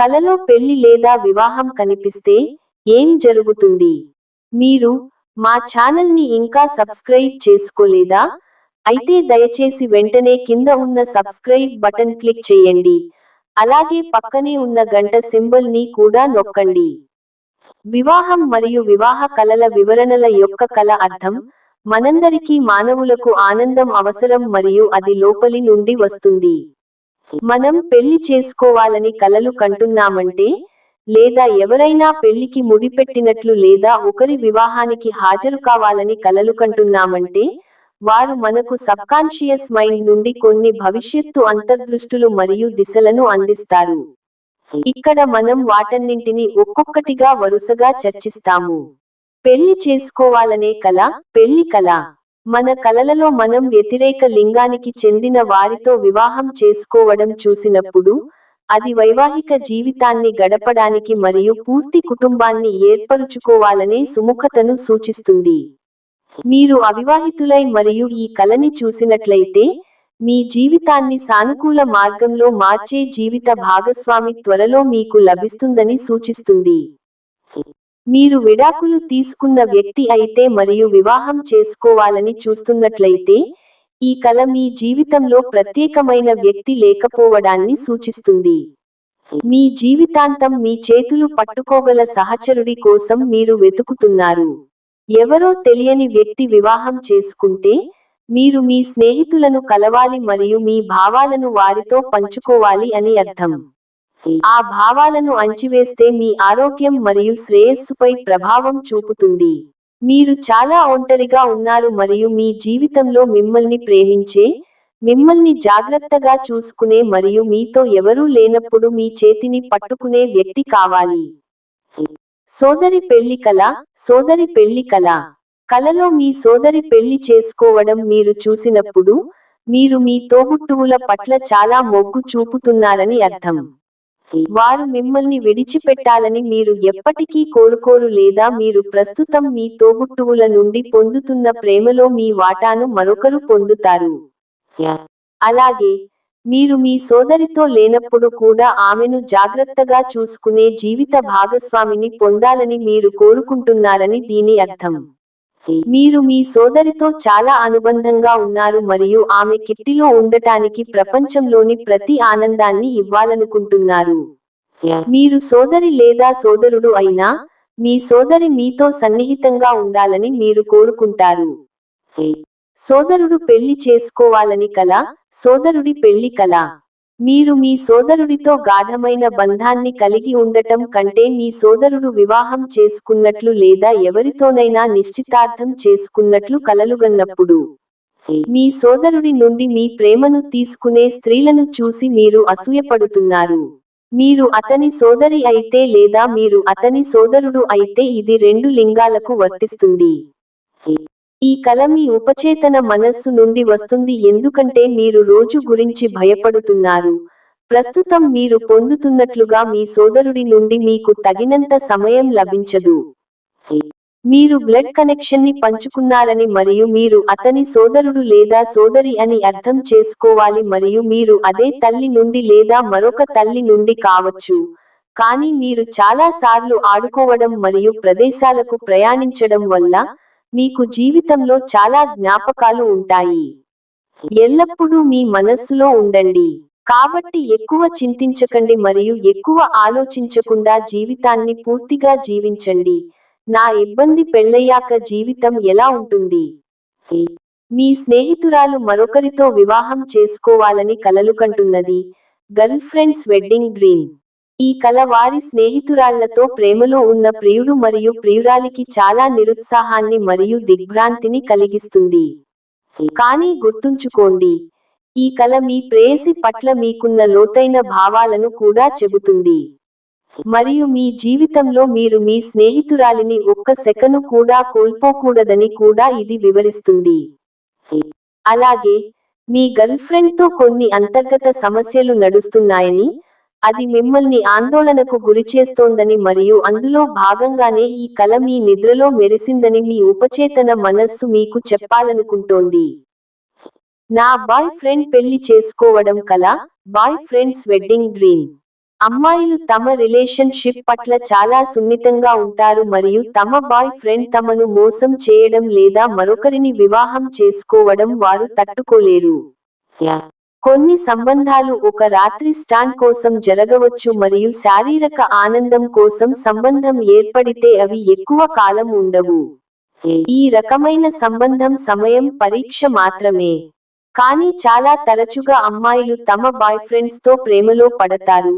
కలలో పెళ్ళి లేదా వివాహం కనిపిస్తే ఏం జరుగుతుంది? మీరు మా ఛానల్ని ఇంకా సబ్స్క్రైబ్ చేసుకోలేదా? అయితే దయచేసి వెంటనే కింద ఉన్న సబ్స్క్రైబ్ బటన్ క్లిక్ చేయండి. అలాగే పక్కనే ఉన్న గంట సింబల్ని కూడా నొక్కండి. వివాహం మరియు వివాహ కలల వివరణల యొక్క కల అర్థం మనందరికీ మానవులకు ఆనందం అవసరం మరియు అది లోపలి నుండి వస్తుంది. మనం పెళ్ళి చేసుకోవాలని కలలు కంటున్నామంటే లేదా ఎవరైనా పెళ్ళికి ముడిపెట్టినట్లు లేదా ఒకరి వివాహానికి హాజరు కావాలని కలలు కంటున్నామంటే వారు మనకు సబ్కాన్షియస్ మైండ్ నుండి కొన్ని భవిష్యత్తు అంతర్దృష్టులు మరియు దిశలను అందిస్తారు. ఇక్కడ మనం వాటన్నింటిని ఒక్కొక్కటిగా వరుసగా చర్చిస్తాము. పెళ్ళి చేసుకోవాలనే కల పెళ్ళి కల. మన కలలలో మనం వ్యతిరేక లింగానికి చెందిన వారితో వివాహం చేసుకోవడం చూసినప్పుడు అది వైవాహిక జీవితాన్ని గడపడానికి మరియు పూర్తి కుటుంబాన్ని ఏర్పరుచుకోవాలనే సుముఖతను సూచిస్తుంది. మీరు అవివాహితులై మరియు ఈ కలని చూసినట్లయితే మీ జీవితాన్ని సానుకూల మార్గంలో మార్చే జీవిత భాగస్వామి త్వరలో మీకు లభిస్తుందని సూచిస్తుంది. మీరు విడాకులు తీసుకున్న వ్యక్తి అయితే మరియు వివాహం చేసుకోవాలని చూస్తున్నట్లయితే ఈ కల మీ జీవితంలో ప్రత్యేకమైన వ్యక్తి లేకపోవడాన్ని సూచిస్తుంది. మీ జీవితాంతం మీ చేతులు పట్టుకోగల సహచరుడి కోసం మీరు వెతుకుతున్నారు. ఎవరో తెలియని వ్యక్తి వివాహం చేసుకుంటే మీరు మీ స్నేహితులను కలవాలి మరియు మీ భావాలను వారితో పంచుకోవాలి అని అర్థం. ఆ భావాలను అంచివేస్తే మీ ఆరోగ్యం మరియు శ్రేయస్సుపై ప్రభావం చూపుతుంది. మీరు చాలా ఒంటరిగా ఉన్నారు మరియు మీ జీవితంలో మిమ్మల్ని ప్రేమించే మిమ్మల్ని జాగ్రత్తగా చూసుకునే మరియు మీతో ఎవరూ లేనప్పుడు మీ చేతిని పట్టుకునే వ్యక్తి కావాలి. సోదరి పెళ్ళి కళ సోదరి పెళ్ళి కళ కలలో మీ సోదరి పెళ్ళి చేసుకోవడం మీరు చూసినప్పుడు మీరు మీ తోబుట్టువుల పట్ల చాలా మొగ్గు చూపుతున్నారని అర్థం. వారు మిమ్మల్ని విడిచిపెట్టాలని మీరు ఎప్పటికీ కోరుకోరు లేదా మీరు ప్రస్తుతం మీ తోబుట్టువుల నుండి పొందుతున్న ప్రేమలో మీ వాటాను మరొకరు పొందుతారు. అలాగే మీరు మీ సోదరితో లేనప్పుడు కూడా ఆమెను జాగ్రత్తగా చూసుకునే జీవిత భాగస్వామిని పొందాలని మీరు కోరుకుంటున్నారని దీని అర్థం. మీరు మీ సోదరితో చాలా అనుబంధంగా ఉన్నారు మరియు ఆమె కిట్టిలో ఉండటానికి ప్రపంచంలోని ప్రతి ఆనందాన్ని ఇవ్వాలనుకుంటున్నారు. మీరు సోదరి లేదా సోదరుడు అయినా మీ సోదరి మీతో సన్నిహితంగా ఉండాలని మీరు కోరుకుంటారు. సోదరుడు పెళ్ళి చేసుకోవాలని కల సోదరుడి పెళ్ళి కల. మీరు మీ సోదరుడితో గాఢమైన బంధాన్ని కలిగి ఉండటం కంటే మీ సోదరుడు వివాహం చేసుకున్నట్లు లేదా ఎవరితోనైనా నిశ్చితార్థం చేసుకున్నట్లు కలలుగన్నప్పుడు మీ సోదరుడి నుండి మీ ప్రేమను తీసుకునే స్త్రీలను చూసి మీరు అసూయపడుతున్నారు. మీరు అతని సోదరి అయితే లేదా మీరు అతని సోదరుడు అయితే ఇది రెండు లింగాలకు వర్తిస్తుంది. ఈ కల మీ ఉపచేతన మనస్సు నుండి వస్తుంది ఎందుకంటే మీరు రోజు గురించి భయపడుతున్నారు. ప్రస్తుతం మీరు పొందుతున్నట్లుగా మీ సోదరుడి నుండి మీకు తగినంత సమయం లభించదు. మీరు బ్లడ్ కనెక్షన్ని పంచుకున్నారని మరియు మీరు అతని సోదరుడు లేదా సోదరి అని అర్థం చేసుకోవాలి మరియు మీరు అదే తల్లి నుండి లేదా మరొక తల్లి నుండి కావచ్చు. కానీ మీరు చాలా సార్లు ఆడుకోవడం మరియు ప్రదేశాలకు ప్రయాణించడం వల్ల మీకు జీవితంలో చాలా జ్ఞాపకాలు ఉంటాయి. ఎల్లప్పుడూ మీ మనస్సులో ఉండండి. కాబట్టి ఎక్కువ చింతించకండి మరియు ఎక్కువ ఆలోచించకుండా జీవితాన్ని పూర్తిగా జీవించండి. నా ఇబ్బంది పెళ్ళయ్యాక జీవితం ఎలా ఉంటుంది? మీ స్నేహితురాలు మరొకరితో వివాహం చేసుకోవాలని కలలు కంటున్నది. Girlfriend's wedding dream. ఈ కళ వారి స్నేహితురాళ్ళతో ప్రేమలో ఉన్న ప్రియుడు మరియు ప్రియురాలికి చాలా నిరుత్సాహాన్ని మరియు దిగ్భ్రాంతిని కలిగిస్తుంది. కానీ గుర్తుంచుకోండి ఈ కళ మీ ప్రేయసి పట్ల మీకున్న లోతైన భావాలను కూడా చెబుతుంది. మరియు మీ జీవితంలో మీరు మీ స్నేహితురాలిని ఒక్క సెకను కూడా కోల్పోకూడదని కూడా ఇది వివరిస్తుంది. అలాగే మీ గర్ల్ఫ్రెండ్తో కొన్ని అంతర్గత సమస్యలు నడుస్తున్నాయని అది మిమ్మల్ని ఆందోళనకు గురిచేస్తోందని మరియు అందులో భాగంగానే ఈ కల మీ నిద్రలో మెరిసిందని మీ ఉపచేతన మనస్సు మీకు చెప్పాలనుకుంటోంది. నా బాయ్ ఫ్రెండ్ పెళ్ళి చేసుకోవడం కల బాయ్ ఫ్రెండ్స్ వెడ్డింగ్ డ్రీమ్. అమ్మాయిలు తమ రిలేషన్షిప్ పట్ల చాలా సున్నితంగా ఉంటారు మరియు తమ బాయ్ ఫ్రెండ్ తమను మోసం చేయడం లేదా మరొకరిని వివాహం చేసుకోవడం వారు తట్టుకోలేరు. కొన్ని సంబంధాలు ఒక రాత్రి స్టాండ్ కోసం జరగవచ్చు మరియు శారీరక ఆనందం కోసం సంబంధం ఏర్పడితే అవి ఎక్కువ కాలం ఉండవు. ఈ రకమైన సంబంధం సమయం పరీక్ష మాత్రమే. కానీ చాలా తరచుగా అమ్మాయిలు తమ బాయ్ ఫ్రెండ్స్తో ప్రేమలో పడతారు.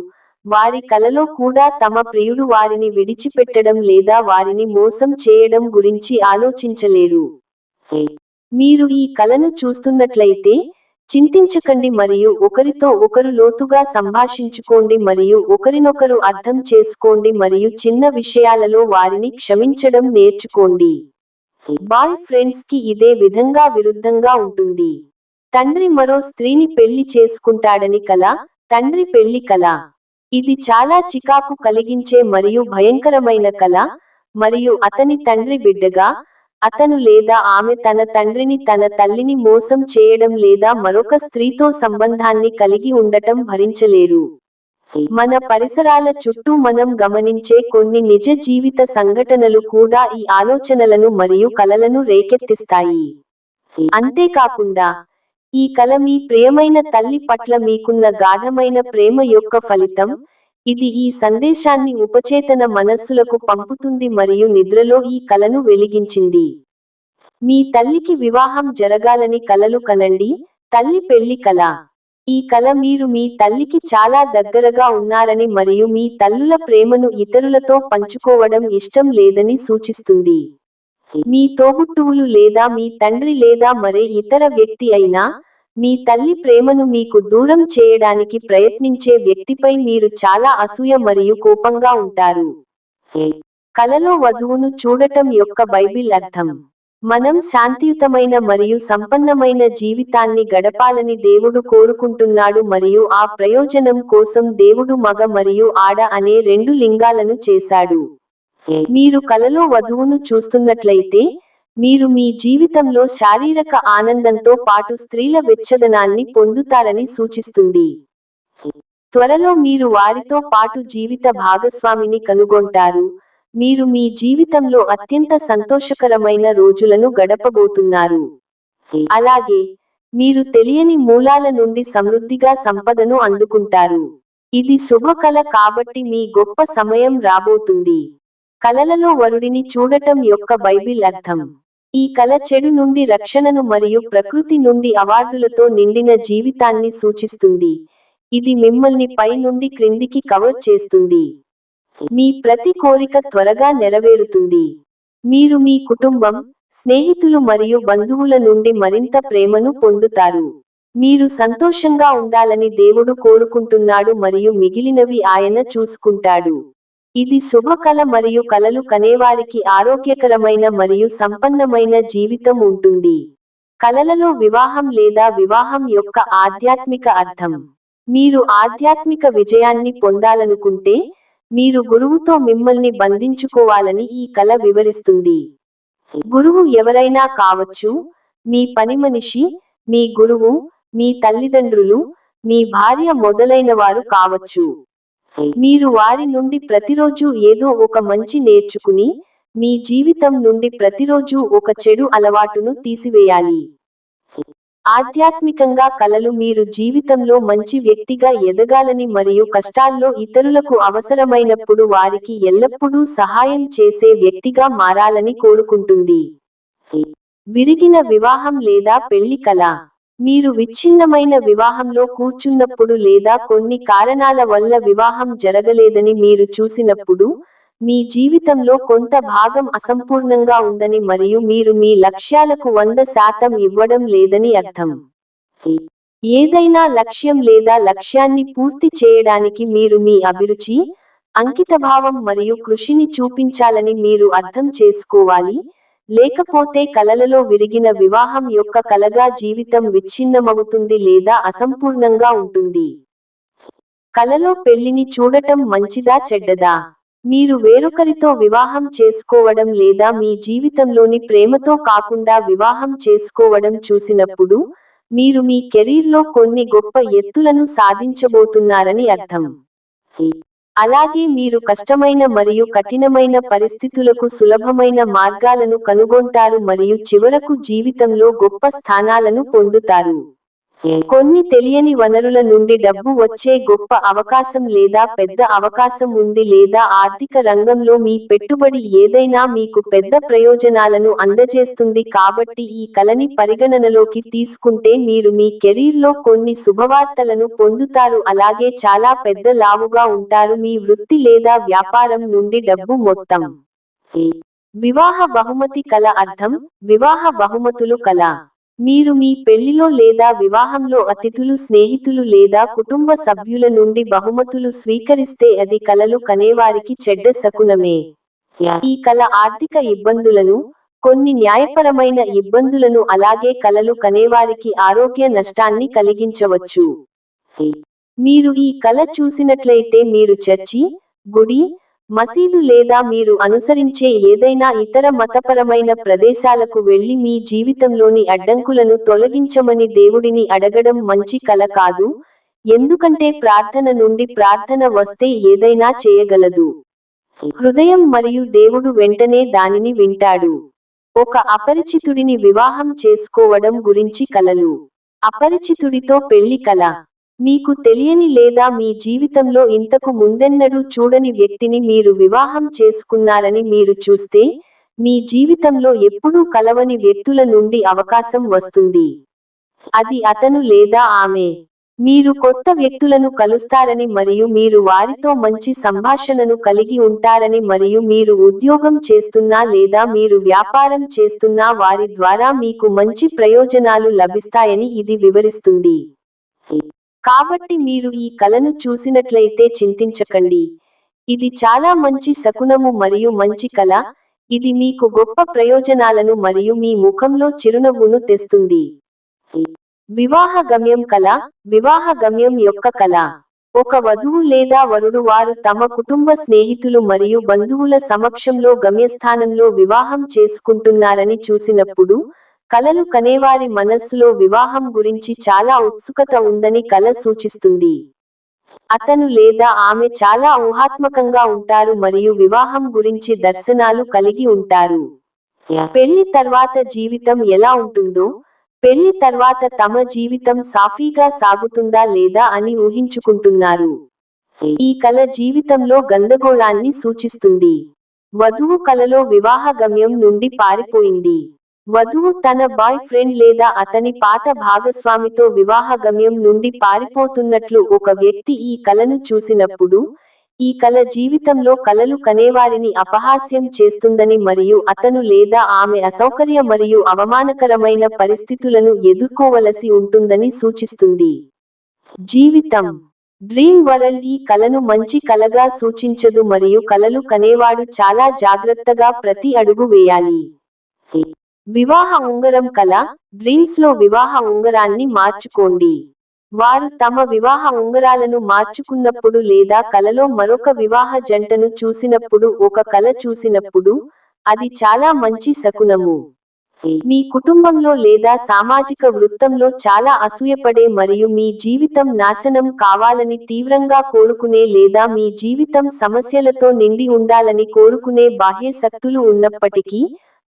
వారి కలలో కూడా తమ ప్రియుడు వారిని విడిచిపెట్టడం లేదా వారిని మోసం చేయడం గురించి ఆలోచించలేరు. మీరు ఈ కలను చూస్తున్నట్లయితే చింతించకండి మరియు ఒకరితో ఒకరు లోతుగా సంభాషించుకోండి మరియు ఒకరినొకరు అర్థం చేసుకోండి మరియు చిన్న విషయాలలో వారిని క్షమించడం నేర్చుకోండి. బాయ్ ఫ్రెండ్స్కి ఇదే విధంగా విరుద్ధంగా ఉంటుంది. తండ్రి మరో స్త్రీని పెళ్ళి చేసుకుంటాడని కల తండ్రి పెళ్ళి కల. ఇది చాలా చికాకు కలిగించే మరియు భయంకరమైన కల మరియు అతని తండ్రి బిడ్డగా అతను లేదా ఆమె తన తండ్రిని తన తల్లిని మోసం చేయడం లేదా మరొక స్త్రీతో సంబంధాన్ని కలిగి ఉండటం భరించలేరు. మన పరిసరాల చుట్టూ మనం గమనించే కొన్ని నిజ జీవిత సంఘటనలు కూడా ఈ ఆలోచనలను మరియు కలలను రేకెత్తిస్తాయి. అంతేకాకుండా ఈ కల మీ ప్రియమైన తల్లి పట్ల మీకున్న గాఢమైన ప్రేమ యొక్క ఫలితం ఇది ఈ సందేశాన్ని ఉపచేతన మనస్సులకు పంపుతుంది మరియు నిద్రలో ఈ కలను వెలిగించింది. మీ తల్లికి వివాహం జరగాలని కలలు కనండి. తల్లి పెళ్ళి కల. ఈ కల మీరు మీ తల్లికి చాలా దగ్గరగా ఉన్నారని మరియు మీ తల్లుల ప్రేమను ఇతరులతో పంచుకోవడం ఇష్టం లేదని సూచిస్తుంది. మీ తోబుట్టువులు లేదా మీ తండ్రి లేదా మరే ఇతర వ్యక్తి అయినా మీ తల్లి ప్రేమను మీకు దూరం చేయడానికి ప్రయత్నించే వ్యక్తిపై మీరు చాలా అసూయ మరియు కోపంగా ఉంటారు. కలలో వధువును చూడటం యొక్క బైబిల్ అర్థం. మనం శాంతియుతమైన మరియు సంపన్నమైన జీవితాన్ని గడపాలని దేవుడు కోరుకుంటున్నాడు మరియు ఆ ప్రయోజనం కోసం దేవుడు మగ మరియు ఆడ అనే రెండు లింగాలను చేశాడు. మీరు కలలో వధువును చూస్తున్నట్లయితే మీరు మీ జీవితంలో శారీరక ఆనందంతో పాటు స్త్రీల వెచ్చదనాన్ని పొందుతారని సూచిస్తుంది. త్వరలో మీరు వారితో పాటు జీవిత భాగస్వామిని కనుగొంటారు. మీరు మీ జీవితంలో అత్యంత సంతోషకరమైన రోజులను గడపబోతున్నారు. అలాగే మీరు తెలియని మూలాల నుండి సమృద్ధిగా సంపదను అందుకుంటారు. ఇది శుభకల కాబట్టి మీ గొప్ప సమయం రాబోతుంది. కలలలో వరుడిని చూడటం యొక్క బైబిల్ అర్థం. ఈ కల చెడు నుండి రక్షణను మరియు ప్రకృతి నుండి అవార్డులతో నిండిన జీవితాన్ని సూచిస్తుంది. ఇది మిమ్మల్ని పై నుండి క్రిందికి కవర్ చేస్తుంది. మీ ప్రతి కోరిక త్వరగా నెరవేరుతుంది. మీరు మీ కుటుంబం స్నేహితులు మరియు బంధువుల నుండి మరింత ప్రేమను పొందుతారు. మీరు సంతోషంగా ఉండాలని దేవుడు కోరుకుంటున్నాడు మరియు మిగిలినవి ఆయన చూసుకుంటాడు. ఇది శుభకల మరియు కలలు కనేవారికి ఆరోగ్యకరమైన మరియు సంపన్నమైన జీవితం ఉంటుంది. కలలలో వివాహం లేదా వివాహం యొక్క ఆధ్యాత్మిక అర్థం. మీరు ఆధ్యాత్మిక విజయాన్ని పొందాలనుకుంటే మీరు గురువుతో మిమ్మల్ని బంధించుకోవాలని ఈ కళ వివరిస్తుంది. గురువు ఎవరైనా కావచ్చు మీ పని మనిషి మీ గురువు మీ తల్లిదండ్రులు మీ భార్య మొదలైనవారు కావచ్చు. మీరు వారి నుండి ప్రతిరోజు ఏదో ఒక మంచి నేర్చుకుని మీ జీవితం నుండి ప్రతిరోజు ఒక చెడు అలవాటును తీసివేయాలి. ఆధ్యాత్మికంగా కలలు మీరు జీవితంలో మంచి వ్యక్తిగా ఎదగాలని మరియు కష్టాల్లో ఇతరులకు అవసరమైనప్పుడు వారికి ఎల్లప్పుడూ సహాయం చేసే వ్యక్తిగా మారాలని కోరుకుంటుంది. విరిగిన వివాహం లేదా పెళ్ళి కల. మీరు విచ్ఛిన్నమైన వివాహంలో కూర్చున్నప్పుడు లేదా కొన్ని కారణాల వల్ల వివాహం జరగలేదని మీరు చూసినప్పుడు మీ జీవితంలో కొంత భాగం అసంపూర్ణంగా ఉందని మరియు మీరు మీ లక్ష్యాలకు వంద శాతం ఇవ్వడం లేదని అర్థం. ఏదైనా లక్ష్యం లేదా లక్ష్యాన్ని పూర్తి చేయడానికి మీరు మీ అభిరుచి అంకితభావం మరియు కృషిని చూపించాలని మీరు అర్థం చేసుకోవాలి. లేకపోతే కలలలో విరిగిన వివాహం యొక్క కలగా జీవితం విచ్ఛిన్నమవుతుంది లేదా అసంపూర్ణంగా ఉంటుంది. కలలో పెళ్ళిని చూడటం మంచిదా చెడ్డదా? మీరు వేరొకరితో వివాహం చేసుకోవడం లేదా మీ జీవితంలోని ప్రేమతో కాకుండా వివాహం చేసుకోవడం చూసినప్పుడు మీరు మీ కెరీర్లో కొన్ని గొప్ప ఎత్తులను సాధించబోతున్నారని అర్థం. అలాగే మీరు కష్టమైన మరియు కఠినమైన పరిస్థితులకు సులభమైన మార్గాలను కనుగొంటారు మరియు చివరకు జీవితంలో గొప్ప స్థానాలను పొందుతారు. కొన్ని తెలియని వనరుల నుండి డబ్బు వచ్చే గొప్ప అవకాశం లేదా పెద్ద అవకాశం ఉంది లేదా ఆర్థిక రంగంలో మీ పెట్టుబడి ఏదైనా మీకు పెద్ద ప్రయోజనాలను అందజేస్తుంది కాబట్టి ఈ కలని పరిగణనలోకి తీసుకుంటే మీరు మీ కెరీర్లో కొన్ని శుభవార్తలను పొందుతారు. అలాగే చాలా పెద్ద లావుగా ఉంటారు మీ వృత్తి లేదా వ్యాపారం నుండి డబ్బు మొత్తం. వివాహ బహుమతి కల అర్థం వివాహ బహుమతులు కళ మీరు మీ పెళ్ళిలో లేదా వివాహంలో అతిథులు స్నేహితులు లేదా కుటుంబ సభ్యుల నుండి బహుమతులు స్వీకరిస్తే అది కలలు కనేవారికి చెడ్డ శకునమే. ఈ కల ఆర్థిక ఇబ్బందులను కొన్ని న్యాయపరమైన ఇబ్బందులను అలాగే కలలు కనేవారికి ఆరోగ్య నష్టాన్ని కలిగించవచ్చు. మీరు ఈ కళ చూసినట్లయితే మీరు చర్చి గుడి మసీదు లేదా మీరు అనుసరించే ఏదైనా ఇతర మతపరమైన ప్రదేశాలకు వెళ్ళి మీ జీవితంలోని అడ్డంకులను తొలగించమని దేవుడిని అడగడం మంచి కల కాదు ఎందుకంటే ప్రార్థన నుండి ప్రార్థన వస్తే ఏదైనా చేయగలదు. హృదయం మరియు దేవుడు వెంటనే దానిని వింటాడు. ఒక అపరిచితుడిని వివాహం చేసుకోవడం గురించి కలలు. అపరిచితుడితో పెళ్ళి కల. మీకు తెలియని లేదా మీ జీవితంలో ఇంతకు ముందెన్నడూ చూడని వ్యక్తిని మీరు వివాహం చేసుకున్నారని మీరు చూస్తే మీ జీవితంలో ఎప్పుడూ కలవని వ్యక్తుల నుండి అవకాశం వస్తుంది. అది అతను లేదా ఆమె. మీరు కొత్త వ్యక్తులను కలుస్తారని మరియు మీరు వారితో మంచి సంభాషణను కలిగి ఉంటారని మరియు మీరు ఉద్యోగం చేస్తున్నా లేదా మీరు వ్యాపారం చేస్తున్నా వారి ద్వారా మీకు మంచి ప్రయోజనాలు లభిస్తాయని ఇది వివరిస్తుంది. కాబట్టి మీరు ఈ కలను చూసినట్లయితే చింతించకండి. ఇది చాలా మంచి శకునము మరియు మంచి కళ ఇది మీకు గొప్ప ప్రయోజనాలను మరియు మీ ముఖంలో చిరునవ్వును తెస్తుంది. వివాహ గమ్యం కళ వివాహ గమ్యం యొక్క కళ ఒక వధువు లేదా వరుడు వారు తమ కుటుంబ స్నేహితులు మరియు బంధువుల సమక్షంలో గమ్యస్థానంలో వివాహం చేసుకుంటున్నారని చూసినప్పుడు కలలు కనేవారి మనస్సులో వివాహం గురించి చాలా ఉత్సుకత ఉందని కల సూచిస్తుంది. అతను లేదా ఆమె చాలా ఊహాత్మకంగా ఉంటారు మరియు వివాహం గురించి దర్శనాలు కలిగి ఉంటారు. పెళ్ళి తర్వాత జీవితం ఎలా ఉంటుందో పెళ్ళి తర్వాత తమ జీవితం సాఫీగా సాగుతుందా లేదా అని ఊహించుకుంటున్నారు. ఈ కల జీవితంలో గందగోళాన్ని సూచిస్తుంది. వధువు కలలో వివాహ గమ్యం నుండి పారిపోయింది. వధువు తన బాయ్ ఫ్రెండ్ లేదా అతని పాత భాగస్వామితో వివాహ గమ్యం నుండి పారిపోతున్నట్లు ఒక వ్యక్తి ఈ కలను చూసినప్పుడు ఈ కల జీవితంలో కలలు కనేవారిని అపహాస్యం చేస్తుందని మరియు అతను లేదా ఆమె అసౌకర్య మరియు అవమానకరమైన పరిస్థితులను ఎదుర్కోవలసి ఉంటుందని సూచిస్తుంది. జీవితం. డ్రీమ్ వరల్డ్ ఈ కలను మంచి కలగా సూచించదు మరియు కలలు కనేవాడు చాలా జాగ్రత్తగా ప్రతి అడుగు వేయాలి. వివాహ ఉంగరం కల డ్రీమ్స్లో వివాహ ఉంగరాన్ని మార్చుకోండి. వారు తమ వివాహ ఉంగరాలను మార్చుకున్నప్పుడు లేదా కలలో మరొక వివాహ జంటను చూసినప్పుడు ఒక కల చూసినప్పుడు అది చాలా మంచి శకునము. మీ కుటుంబంలో లేదా సామాజిక వృత్తంలో చాలా అసూయపడే మరియు మీ జీవితం నాశనం కావాలని తీవ్రంగా కోరుకునే లేదా మీ జీవితం సమస్యలతో నిండి ఉండాలని కోరుకునే బాహ్య శక్తులు ఉన్నప్పటికీ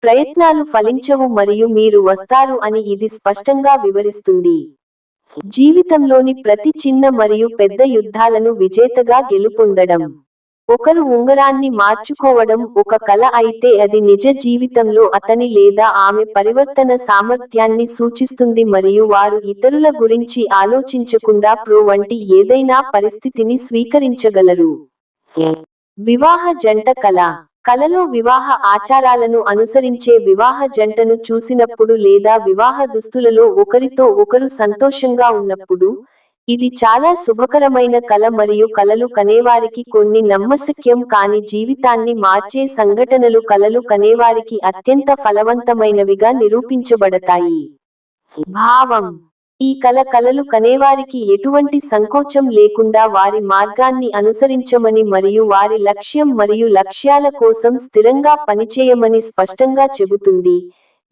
ప్రయత్నాలు ఫలించవు మరియు మీరు వస్తారు అని ఇది స్పష్టంగా వివరిస్తుంది. జీవితంలోని ప్రతి చిన్న మరియు పెద్ద యుద్ధాలను విజేతగా గెలుపొందడం. ఒకరు ఉంగరాన్ని మార్చుకోవడం ఒక కళ అయితే అది నిజ జీవితంలో అతని లేదా ఆమె పరివర్తన సామర్థ్యాన్ని సూచిస్తుంది మరియు వారు ఇతరుల గురించి ఆలోచించకుండా ప్రో వంటి ఏదైనా పరిస్థితిని స్వీకరించగలరు. వివాహ జంట కళ. కలలో వివాహ ఆచారాలను అనుసరించే వివాహ జంటను చూసినప్పుడు లేదా వివాహ దుస్తులలో ఒకరితో ఒకరు సంతోషంగా ఉన్నప్పుడు ఇది చాలా శుభకరమైన కల మరియు కలలు కనేవారికి కొన్ని నమ్మశక్యం కాని జీవితాన్ని మార్చే సంఘటనలు కలలు కనేవారికి అత్యంత ఫలవంతమైనవిగా నిరూపించబడతాయి. భావం ఈ కల కలలు కనేవారికి ఎటువంటి సంకోచం లేకుండా వారి మార్గాన్ని అనుసరించమని మరియు వారి లక్ష్యం మరియు లక్ష్యాల కోసం స్థిరంగా పనిచేయమని స్పష్టంగా చెబుతుంది.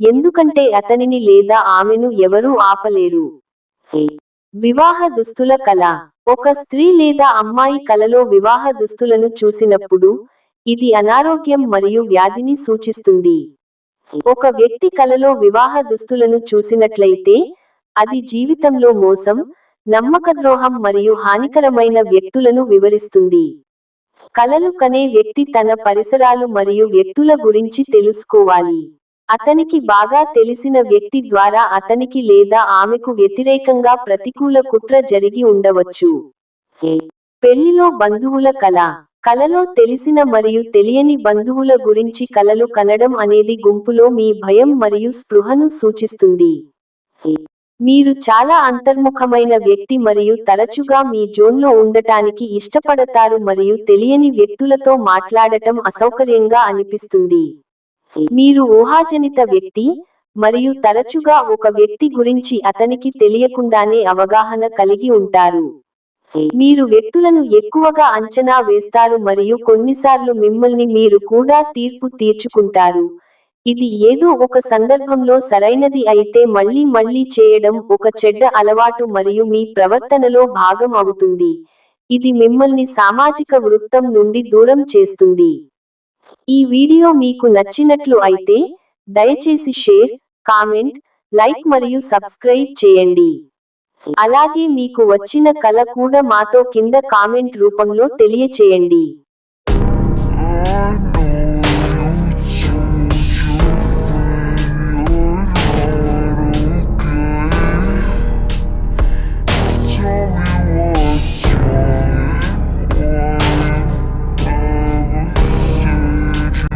ఎందుకంటే అతనిని లేదా ఆమెను ఎవరూ ఆపలేరు. వివాహ దుస్తుల కళ. ఒక స్త్రీ లేదా అమ్మాయి కలలో వివాహ దుస్తులను చూసినప్పుడు ఇది అనారోగ్యం మరియు వ్యాధిని సూచిస్తుంది. ఒక వ్యక్తి కలలో వివాహ దుస్తులను చూసినట్లయితే అది జీవితంలో మోసం నమ్మకద్రోహం మరియు హానికరమైన వ్యక్తులను వివరిస్తుంది. కలలు కనే వ్యక్తి తన పరిసరాలు మరియు వ్యక్తుల గురించి తెలుసుకోవాలి. అతనికి బాగా తెలిసిన వ్యక్తి ద్వారా అతనికి లేదా ఆమెకు వ్యతిరేకంగా ప్రతికూల కుట్ర జరిగి ఉండవచ్చు. పెళ్ళిలో బంధువుల కల. కలలో తెలిసిన మరియు తెలియని బంధువుల గురించి కలలు కనడం అనేది గుంపులో మీ భయం మరియు స్పృహను సూచిస్తుంది. మీరు చాలా అంతర్ముఖమైన వ్యక్తి మరియు తరచుగా మీ జోన్లో ఉండటానికి ఇష్టపడతారు మరియు తెలియని వ్యక్తులతో మాట్లాడటం అసౌకర్యంగా అనిపిస్తుంది. మీరు ఊహాజనిత వ్యక్తి మరియు తరచుగా ఒక వ్యక్తి గురించి అతనికి తెలియకుండానే అవగాహన కలిగి ఉంటారు. మీరు వ్యక్తులను ఎక్కువగా అంచనా వేస్తారు మరియు కొన్నిసార్లు మిమ్మల్ని మీరు కూడా తీర్పు తీర్చుకుంటారు. ఇది ఏదో ఒక సందర్భంలో సరైనది అయితే మళ్ళీ మళ్ళీ చేయడం ఒక చెడ్డ అలవాటు మరియు మీ ప్రవర్తనలో భాగం అవుతుంది. ఇది మిమ్మల్ని సామాజిక వృత్తం నుండి దూరం చేస్తుంది. ఈ వీడియో మీకు నచ్చినట్లు అయితే దయచేసి షేర్ కామెంట్ లైక్ మరియు సబ్స్క్రైబ్ చేయండి. అలాగే మీకు వచ్చిన కళ కూడా మాతో కింద కామెంట్ రూపంలో తెలియచేయండి. Ah.